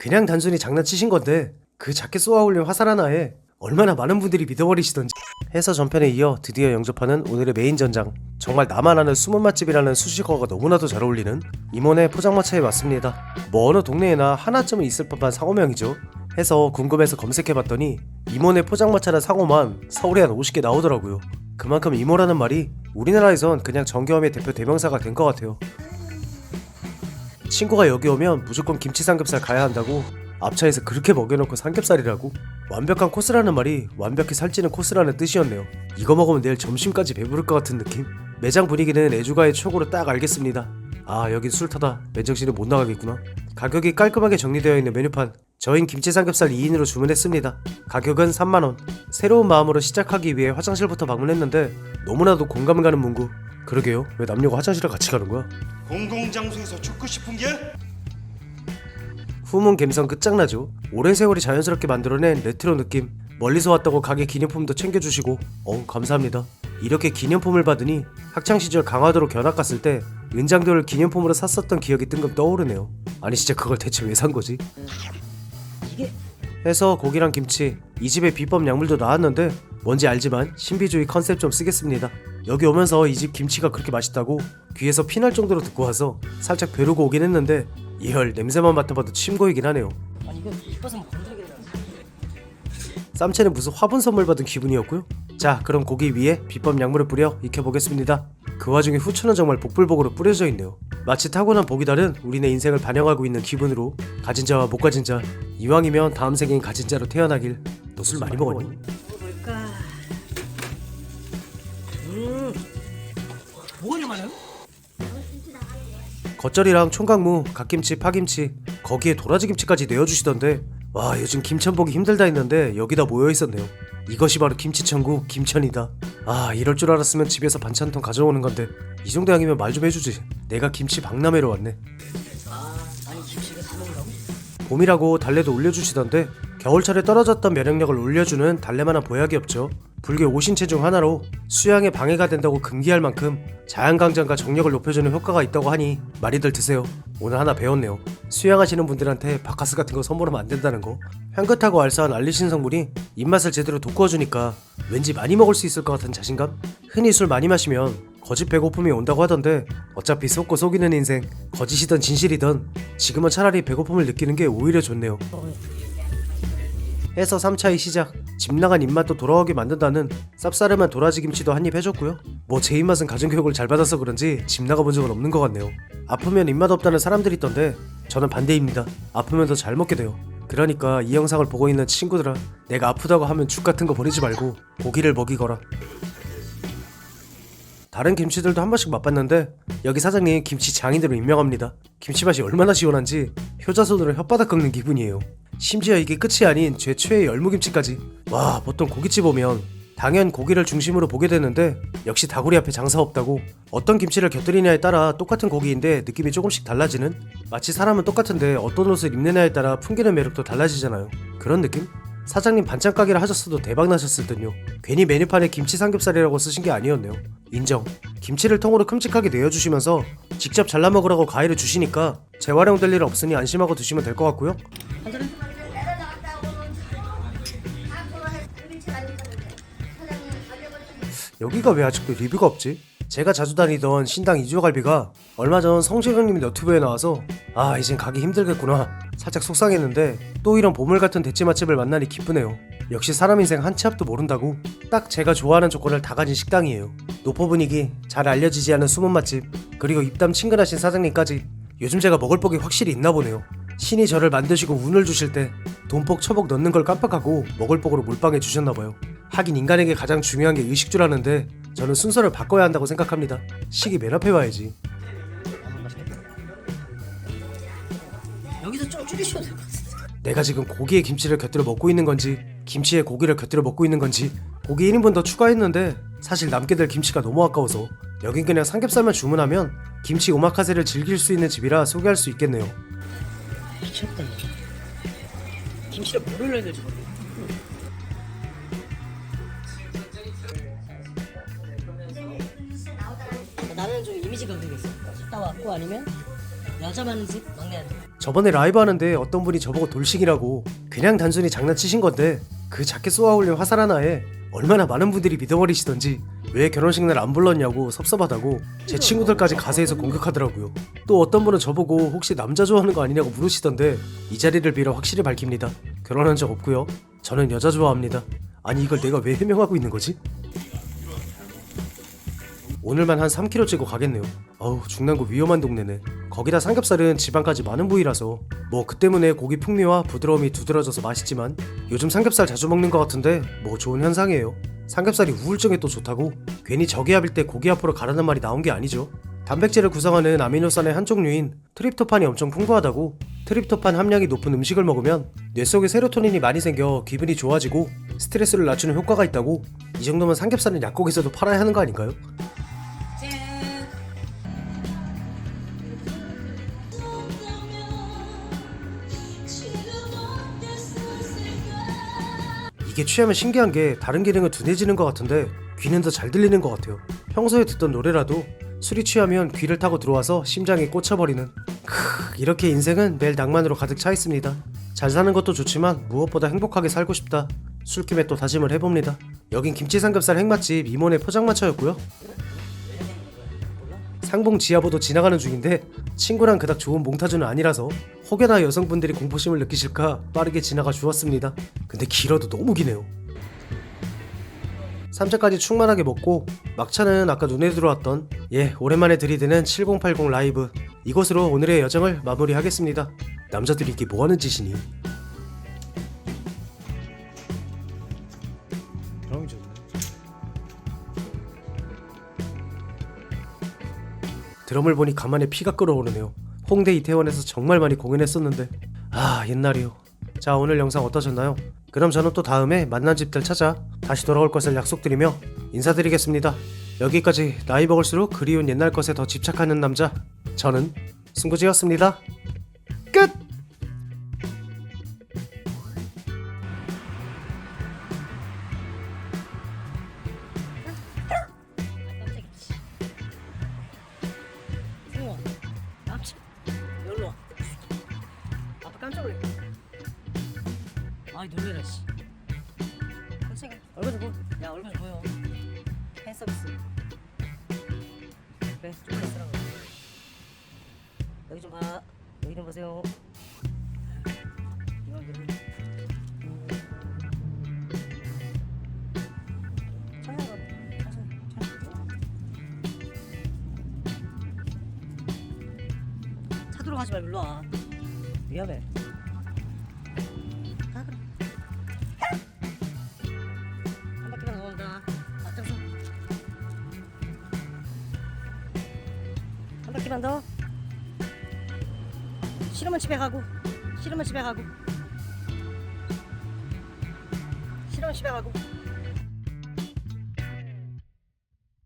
그냥 단순히 장난치신 건데 그 작게 쏘아 올린 화살 하나에 얼마나 많은 분들이 믿어버리시던지. 해서 전편에 이어 드디어 영접하는 오늘의 메인 전장 정말 나만 아는 숨은 맛집이라는 수식어가 너무나도 잘 어울리는 임원의 포장마차에 왔습니다. 뭐 어느 동네에나 하나쯤은 있을 법한 상호명이죠. 해서 궁금해서 검색해봤더니 임원의 포장마차라는 상호만 서울에 한 50개 나오더라고요. 그만큼 이모라는 말이 우리나라에선 그냥 정겨움의 대표 대명사가 된 것 같아요 친구가 여기 오면 무조건 김치 삼겹살 가야 한다고. 앞차에서 그렇게 먹여놓고 삼겹살이라고? 완벽한 코스라는 말이 완벽히 살찌는 코스라는 뜻이었네요. 이거 먹으면 내일 점심까지 배부를 것 같은 느낌? 매장 분위기는 애주가의 촉으로 딱 알겠습니다. 아 여긴 술 타다. 맨정신에 못 나가겠구나. 가격이 깔끔하게 정리되어 있는 메뉴판 저흰 김치 삼겹살 2인으로 주문했습니다. 가격은 3만원. 새로운 마음으로 시작하기 위해 화장실부터 방문했는데 너무나도 공감 가는 문구 그러게요 왜 남녀가 화장실을 같이 가는 거야 공공장소에서 죽고 싶은 게? 후문 감성 끝장나죠. 오랜 세월이 자연스럽게 만들어낸 레트로 느낌. 멀리서 왔다고 가게 기념품도 챙겨주시고, 어우 감사합니다. 이렇게 기념품을 받으니 학창 시절 강화도로 견학 갔을 때 은장도를 기념품으로 샀었던 기억이 뜬금 떠오르네요. 아니 진짜 그걸 대체 왜 산 거지? 해서 고기랑 김치, 이 집에 비법 약물도 나왔는데 뭔지 알지만 신비주의 컨셉 좀 쓰겠습니다. 여기 오면서 이 집 김치가 그렇게 맛있다고 귀에서 피날 정도로 듣고 와서 살짝 벼르고 오긴 했는데 이헐 냄새만 맡아봐도 침 고이긴 하네요. 아니 이거 이뻐서 뭐 건드리게 되나? 쌈채는 무슨 화분 선물 받은 기분이었고요. 자, 그럼 고기 위에 비법 약물을 뿌려 익혀보겠습니다. 그 와중에 후추는 정말 복불복으로 뿌려져 있네요. 마치 타고난 복이 다른 우리네 인생을 반영하고 있는 기분으로 가진 자와 못 가진 자 이왕이면 다음 생엔 가진 자로 태어나길. 너 술 많이 먹었니? 많아요? 겉절이랑 총각무, 갓김치, 파김치, 거기에 도라지 김치까지 내어주시던데 와 요즘 김천 보기 힘들다 했는데 여기다 모여 있었네요. 이것이 바로 김치천국 김천이다. 아 이럴 줄 알았으면 집에서 반찬통 가져오는 건데 이 정도 양이면 말 좀 해주지. 내가 김치 박람회로 왔네. 아, 아니 김치가 사 먹는다고? 봄이라고 달래도 올려주시던데 겨울철에 떨어졌던 면역력을 올려주는 달래만한 보약이 없죠. 불교 오신체 중 하나로 수양에 방해가 된다고 금기할 만큼 자연강장과 정력을 높여주는 효과가 있다고 하니 많이들 드세요. 오늘 하나 배웠네요. 수양하시는 분들한테 바카스 같은 거 선물하면 안 된다는 거. 향긋하고 알싸한 알리신 성분이 입맛을 제대로 돋구어주니까 왠지 많이 먹을 수 있을 것 같은 자신감? 흔히 술 많이 마시면 거짓 배고픔이 온다고 하던데 어차피 속고 속이는 인생 거짓이든 진실이든 지금은 차라리 배고픔을 느끼는 게 오히려 좋네요. 해서 3차의 시작. 집 나간 입맛도 돌아오게 만든다는 쌉싸름한 도라지 김치도 한 입 해줬고요. 뭐 제 입맛은 가정교육을 잘 받아서 그런지 집 나가본 적은 없는 것 같네요. 아프면 입맛 없다는 사람들이 있던데 저는 반대입니다. 아프면 더 잘 먹게 돼요. 그러니까 이 영상을 보고 있는 친구들아 내가 아프다고 하면 죽 같은 거 버리지 말고 고기를 먹이거라. 다른 김치들도 한 번씩 맛봤는데 여기 사장님 김치 장인으로 유명합니다. 김치 맛이 얼마나 시원한지 효자손으로 혓바닥 긁는 기분이에요. 심지어 이게 끝이 아닌 제 최애 열무김치까지. 와 보통 고깃집 오면 당연 고기를 중심으로 보게 되는데 역시 다구리 앞에 장사 없다고 어떤 김치를 곁들이냐에 따라 똑같은 고기인데 느낌이 조금씩 달라지는 마치 사람은 똑같은데 어떤 옷을 입느냐에 따라 풍기는 매력도 달라지잖아요. 그런 느낌? 사장님 반찬 가게를 하셨어도 대박 나셨을 듯요. 괜히 메뉴판에 김치 삼겹살이라고 쓰신 게 아니었네요. 인정. 김치를 통으로 큼직하게 내어주시면서 직접 잘라 먹으라고 가위를 주시니까 재활용될 일은 없으니 안심하고 드시면 될 것 같고요. 여기가 왜 아직도 리뷰가 없지? 제가 자주 다니던 신당 이주갈비가 얼마 전 성시경님 유튜브에 나와서 아 이젠 가기 힘들겠구나. 살짝 속상했는데 또 이런 보물 같은 대체 맛집을 만나니 기쁘네요. 역시 사람 인생 한 치 앞도 모른다고. 딱 제가 좋아하는 조건을 다 가진 식당이에요. 노포 분위기 잘 알려지지 않은 숨은 맛집 그리고 입담 친근하신 사장님까지 요즘 제가 먹을 복이 확실히 있나 보네요. 신이 저를 만드시고 운을 주실 때 돈복 처복 넣는 걸 깜빡하고 먹을 복으로 몰빵해 주셨나 봐요 하긴 인간에게 가장 중요한 게 의식주라는데 저는 순서를 바꿔야 한다고 생각합니다. 식이 맨 앞에 와야지. 여기서 좀 줄이셔도 될 것 같은데. 내가 지금 고기에 김치를 곁들여 먹고 있는 건지 김치에 고기를 곁들여 먹고 있는 건지 고기 1인분 더 추가했는데 사실 남게 될 김치가 너무 아까워서 여긴 그냥 삼겹살만 주문하면 김치 오마카세를 즐길 수 있는 집이라 소개할 수 있겠네요. 미쳤다. 김치를 뭘 넣어야 될지 모르겠네. 그게 있어. 갔다 왔고 아니면 여자 많은 집 막내 아들. 저번에 라이브 하는데 어떤 분이 저보고 돌싱이라고 그냥 단순히 장난치신 건데 그 작게 쏘아올린 화살 하나에 얼마나 많은 분들이 믿어버리시던지 왜 결혼식 날 안 불렀냐고 섭섭하다고 제 친구들까지 가세해서 공격하더라고요. 또 어떤 분은 저보고 혹시 남자 좋아하는 거 아니냐고 물으시던데 이 자리를 빌어 확실히 밝힙니다. 결혼한 적 없고요. 저는 여자 좋아합니다. 아니 이걸 내가 왜 해명하고 있는 거지? 오늘만 한 3kg 찌고 가겠네요. 어우 중남구 위험한 동네네. 거기다 삼겹살은 지방까지 많은 부위라서 뭐 그 때문에 고기 풍미와 부드러움이 두드러져서 맛있지만 요즘 삼겹살 자주 먹는 것 같은데 뭐 좋은 현상이에요. 삼겹살이 우울증에 또 좋다고 괜히 저기압일 때 고기 앞으로 가라는 말이 나온 게 아니죠. 단백질을 구성하는 아미노산의 한 종류인 트립토판이 엄청 풍부하다고 트립토판 함량이 높은 음식을 먹으면 뇌 속에 세로토닌이 많이 생겨 기분이 좋아지고 스트레스를 낮추는 효과가 있다고 이 정도면 삼겹살은 약국에서도 팔아야 하는 거 아닌가요? 이게 취하면 신기한 게 다른 기능은 둔해지는 것 같은데 귀는 더 잘 들리는 것 같아요. 평소에 듣던 노래라도 술이 취하면 귀를 타고 들어와서 심장에 꽂혀버리는 크 이렇게 인생은 매일 낭만으로 가득 차 있습니다. 잘 사는 것도 좋지만 무엇보다 행복하게 살고 싶다. 술김에 또 다짐을 해봅니다. 여긴 김치 삼겹살 핵맛집 이모네 포장마차였고요. 상봉 지하보도 지나가는 중인데 친구랑 그닥 좋은 몽타주는 아니라서 혹여나 여성분들이 공포심을 느끼실까 빠르게 지나가 주었습니다. 근데 길어도 너무 기네요. 3차까지 충만하게 먹고 막차는 아까 눈에 들어왔던 예 오랜만에 들이대는 7080 라이브 이것으로 오늘의 여정을 마무리하겠습니다. 남자들이 이게 뭐하는 짓이니? 형이 좋 드럼을 보니 간만에 피가 끓어오르네요. 홍대 이태원에서 정말 많이 공연했었는데 아 옛날이요. 자 오늘 영상 어떠셨나요? 그럼 저는 또 다음에 만난 집들 찾아 다시 돌아올 것을 약속드리며 인사드리겠습니다. 여기까지 나이 먹을수록 그리운 옛날 것에 더 집착하는 남자 저는 승구지였습니다. 끝! 아이 놀래라 씨. 깜짝이야. 얼굴 좀 보. 야 얼굴 좀 보여. 팬 서비스. 그래 좀 쓰라고. 여기 좀 봐. 여기 좀 보세요. 이놈들은. 천천히 가. 천천히. 천천히. 차 들어가지 말고 일로 와. 위험해. 한 바퀴만 더. 싫으면 집에 가고. 싫으면 집에 가고. 싫으면 집에 가고.